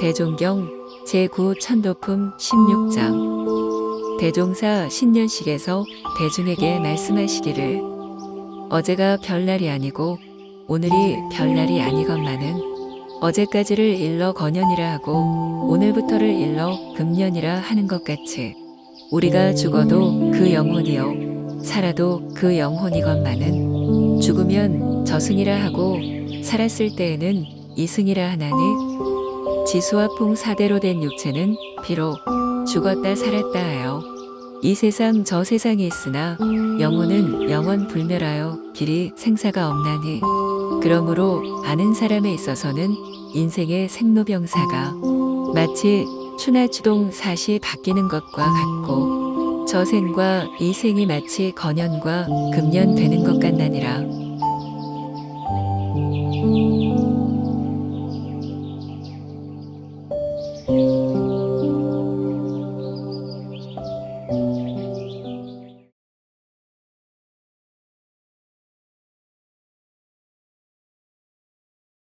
대종경 제9 천도품 16장. 대종사 신년식에서 대중에게 말씀하시기를 어제가 별날이 아니고 오늘이 별날이 아니건만은 어제까지를 일러 거년이라 하고 오늘부터를 일러 금년이라 하는 것 같이 우리가 죽어도 그 영혼이요 살아도 그 영혼이건만은 죽으면 저승이라 하고 살았을 때에는 이승이라 하나니 지수와 풍 사대로 된 육체는 비록 죽었다 살았다 하여 이 세상 저 세상에 있으나 영혼은 영원 불멸하여 길이 생사가 없나니. 그러므로 아는 사람에 있어서는 인생의 생로병사가 마치 추나추동 사시 바뀌는 것과 같고 저 생과 이 생이 마치 건연과 금년 되는 것 같나니라